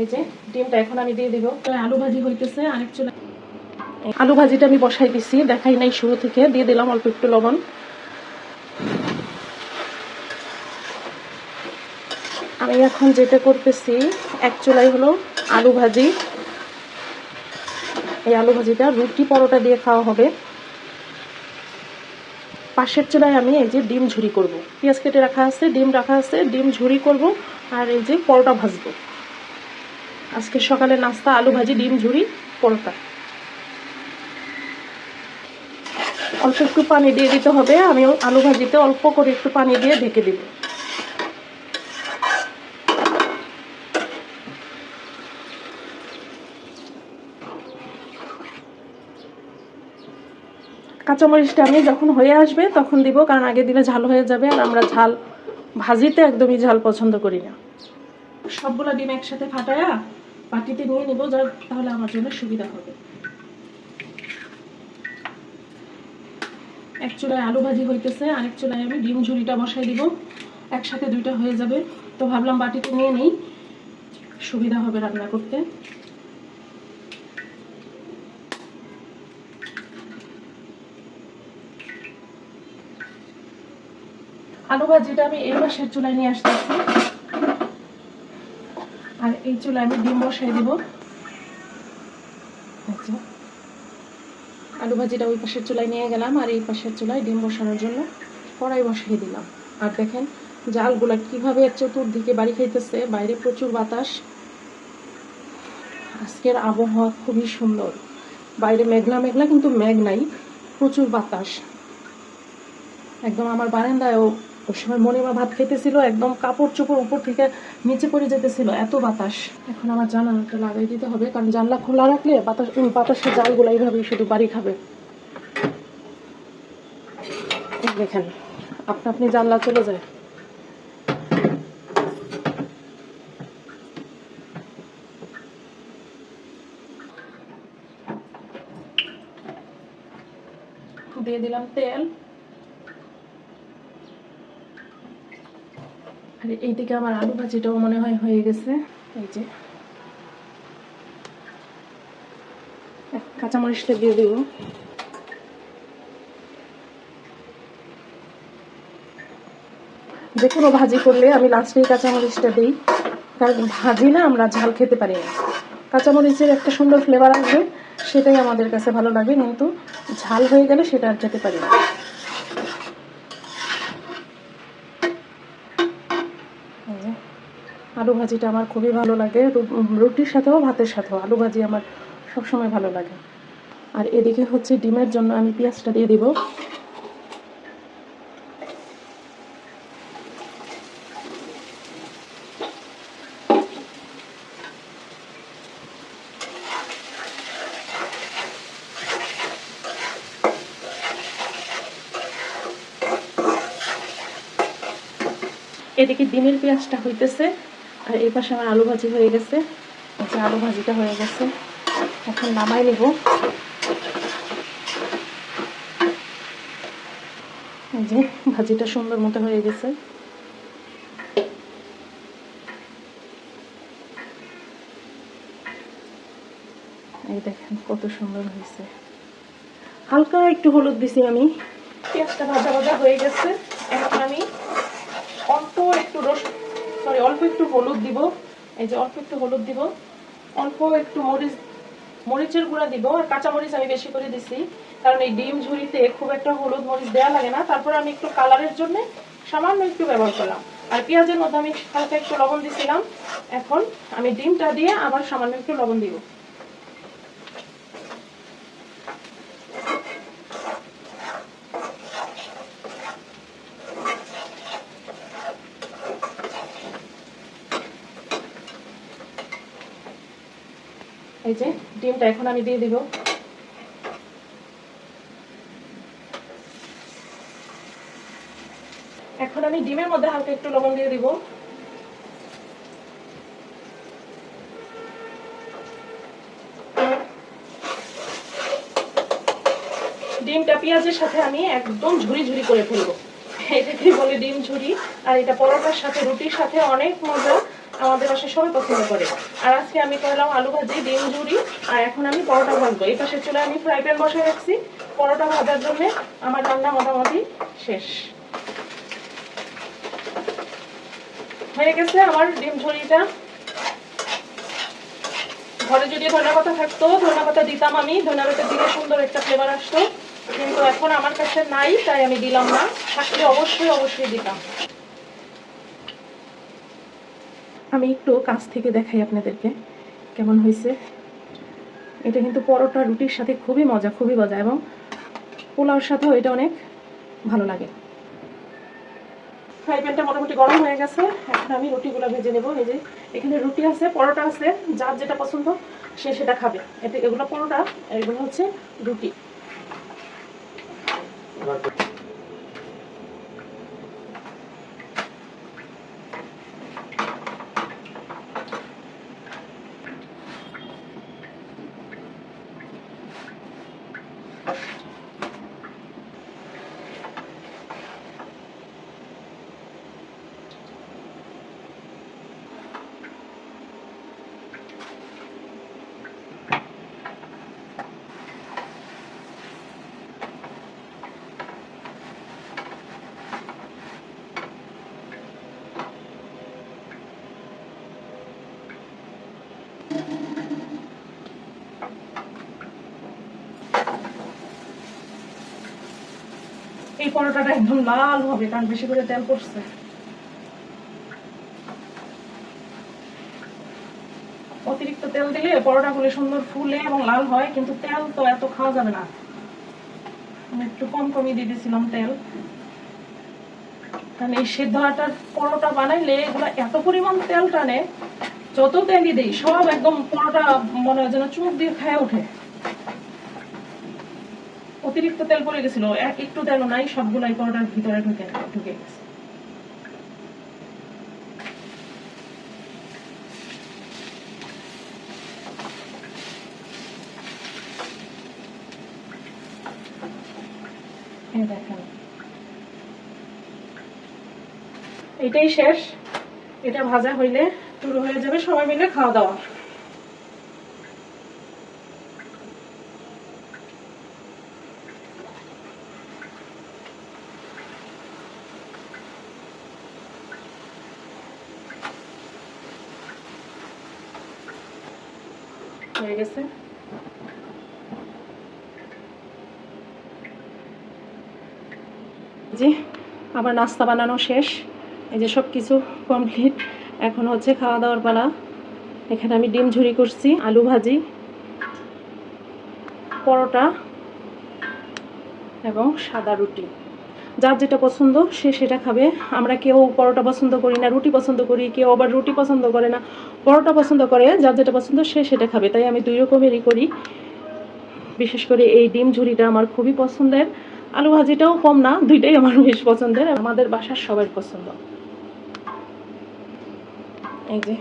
এই যে ডিমটা এখন আমি দিয়ে দিব। আলু ভাজি হইতেছে আরেক চুলা। আলু ভাজিটা আমি বসাই দিছি দেখাই নাই শুরু থেকে দিয়ে দিলাম অল্প একটু লবণ। আমি এখন যেটা করতেছি এক চুলাই হলো আলু ভাজি। এই আলু ভাজিটা রুটি পরোটা দিয়ে খাওয়া হবে। পাশের চুলায় আমি এই যে ডিম ঝুরি করব। পেঁয়াজ কেটে রাখা আছে ডিম রাখা আছে ডিম ঝুরি করব আর এই যে পরোটা ভাজবো। আজকে সকালে নাস্তা, আলু ভাজি, ডিম, ঝুড়ি, পরোটা। অল্প একটু পানি দিয়ে দিতে হবে আমি আলু ভাজিতে অল্প করে একটু পানি দিয়ে ঢেকে দিব। কাঁচামরিচটা আমি যখন হয়ে আসবে তখন দিব, কারণ আগে দিলে ঝাল হয়ে যাবে আর আমরা ঝাল ভাজিতে একদমই ঝাল পছন্দ করি না। সবগুলো ডিম একসাথে ফাটায়া পাটিতে নিয়ে নেব, যা তাহলে আমার জন্য সুবিধা হবে। এক চুলায় আলু ভাজি হইতেছে, আরেক চুলায় আমি ডিম ঝুড়িটা বসাই দিব, একসাথে দুইটা হয়ে যাবে। তো ভাবলাম বাটিতে নিয়ে নেই, সুবিধা হবে রান্না করতে। আলু ভাজিটা আমি এই পাশের চুলায় নিয়ে আসতেছি। আর এই চুলায় আমি ডিম বসাই দিব। আচ্ছা। আলু ভাজিটা ওই পাশের চুলায় নিয়ে গেলাম আর এই পাশের চুলায় ডিম বসানোর জন্য কড়াই বসিয়ে দিলাম। আর দেখেন জালগুলা কীভাবে চতুর্দিকে বাড়ি খাইতেছে, বাইরে প্রচুর বাতাস। আজকের আবহাওয়া খুবই সুন্দর। বাইরে মেঘলা মেঘলা কিন্তু মেঘ নাই, প্রচুর বাতাস। একদম আমার বারান্দায়ও ওই সময় মনিমা ভাত খেতেছিল একদম কাপড় চোপড় উপর থেকে নিচে পড়ে যেতেছিল, এত বাতাস। এখন আমার জানালাটা লাগাই দিতে হবে, কারণ জানলা খোলা রাখলে বাতাস বাতাসের জালগুলো এইভাবেই শুধু বাড়ি খাবে। দেখেন, আপনা আপনি জানলা চলে যায়। দিয়ে দিলাম তেল। আর এইদিকে আমার আলু ভাজিটাও মনে হয় হয়ে গেছে। এই যে। কাঁচামরিচটা দিয়ে দেব। যে কোনো ভাজি করলে আমি লাস্টেই কাঁচামরিচটা দিই। কারণ ভাজি না আমরা ঝাল খেতে পারি না। কাঁচামরিচের একটা সুন্দর ফ্লেভার আসবে, সেটাই আমাদের কাছে ভালো লাগে, কিন্তু ঝাল হয়ে গেলে সেটা আর খেতে পারি না। আলু ভাজিটা আমার খুবই ভালো লাগে। রুটির সাথেও ভাতের সাথেও। আলু ভাজি আমার সবসময় ভালো লাগে। আর এদিকে হচ্ছে ডিমের জন্য আমি পেঁয়াজটা দিয়ে দিব। এদিকে ডিমের পেঁয়াজটা হইতেছে। আর এই পাশে আমার আলু ভাজি হয়ে গেছে। আচ্ছা আলু ভাজিটা হয়ে গেছে। এখন নামাই নেব। যে ভাজিটা সুন্দর মতো হয়ে গেছে। এই দেখেন কত সুন্দর হয়েছে। হালকা একটু হলুদ দিছি আমি। পেঁয়াজটা ভাজা ভাজা হয়ে গেছে। এখন আমি সরি, অল্প একটু হলুদ দিব। এই যে অল্প একটু হলুদ দিব। অল্প একটু মরিচ মরিচের গুঁড়া দিব। আর কাঁচা মরিচ আমি বেশি করে দিছি। কারণ এই ডিম ঝুড়িতে খুব একটা হলুদ মরিচ দেওয়া লাগে না। তারপরে আমি একটু কালারের জন্য সামান্য একটু ব্যবহার করলাম। আর পেঁয়াজের মধ্যে আমি হালকা একটু লবণ দিছিলাম। এখন আমি ডিমটা দিয়ে আবার সামান্য একটু লবণ দিব। এই যে, ডিমটা এখন আমি দিয়ে দিব। এখন আমি ডিমের মধ্যে হালকা একটু লবণ দিয়ে দিব। ডিমটা পেঁয়াজের সাথে আমি একদম ঝুরি ঝুরি করে ফেলব। এটাকে বলে ডিম ঝুরি। আর এটা পরোটার সাথে রুটির সাথে অনেক মজা। আমাদের বাসায় সবাই পছন্দ করে। আর আজকে আমি করলাম আলু ভাজি, ডিম ঝুড়ি আর এখন আমি পরোটা ভাজবো। এই পাশে চলে আমি ফ্রাই প্যান বসে রাখছি। পরোটা ভাজার জন্য আমার রান্না মোটামুটি শেষ। হয়ে গেছে আমার ডিম ঝুড়িটা ঘরে যদি ধনে পাতা থাকতো, ধনে পাতা দিতাম আমি। ধনে পাতা দিলে সুন্দর একটা ফ্লেভার আসতো। কিন্তু এখন আমার কাছে নাই, তাই আমি দিলাম না। থাকলে অবশ্যই অবশ্যই দিতাম। আমি একটু কাছ থেকে দেখাই আপনাদেরকে কেমন হয়েছে। এটা কিন্তু পরোটা রুটির সাথে খুবই মজা খুবই মজা এবং পোলাওর সাথেও এটা অনেক ভালো লাগে। ফ্রাই প্যানটা মোটামুটি গরম হয়ে গেছে। এখন আমি রুটিগুলো ভেজে নেব। এই যে এখানে রুটি আছে, পরোটা আছে, যার যেটা পছন্দ সে সেটা খাবে। এতে এগুলো পরোটা, এগুলো হচ্ছে রুটি। এই পরোটাটা একদম লাল হবে, কারণ বেশি করে তেল পড়ছে। অতিরিক্ত তেল দিলে পরোটাগুলো সুন্দর ফুলে এবং লাল হয়, কিন্তু তেল তো এত খাওয়া যাবে না। একটু কম কমই দিয়ে দিয়েছিলাম তেল। কারণ এই সেদ্ধ আটার পরোটা বানাইলে এগুলো এত পরিমাণ তেল টানে, যত তেলই দিই, সব একদম পরোটা মনে হয় যেন চুপ দিয়ে খেয়ে ওঠে। অতিরিক্ত তেল পড়ে গেছিল, এক- একটু তেল নাই, সবগুলাই পরোটার ভিতরে ঢুকে ঢুকে গেছে। এটাই শেষ। এটা ভাজা হইলে শুরু হয়ে যাবে, সবাই মিলে খাওয়া দাওয়া। হয়ে গেছে। জি আমার নাস্তা বানানো শেষ। এই যে সব কিছু কমপ্লিট এখন হচ্ছে খাওয়া দাওয়ার পালা। এখানে আমি ডিম ঝুরি করছি, আলু ভাজি, পরোটা এবং সাদা রুটি। যার যেটা পছন্দ, সে সেটা খাবে। আমরা কেউ পরোটা পছন্দ করি না, রুটি পছন্দ করি, কেউ আবার রুটি পছন্দ করে না। পরোটা পছন্দ করে, যার যেটা পছন্দ, সে সেটা খাবে। তাই আমি দুই রকমেরই করি। বিশেষ করে এই ডিম ঝুড়িটা আমার খুবই পছন্দের। আলু ভাজিটাও কম না, দুইটাই আমার বেশ পছন্দের। আমাদের বাসার সবার পছন্দ। এই যে।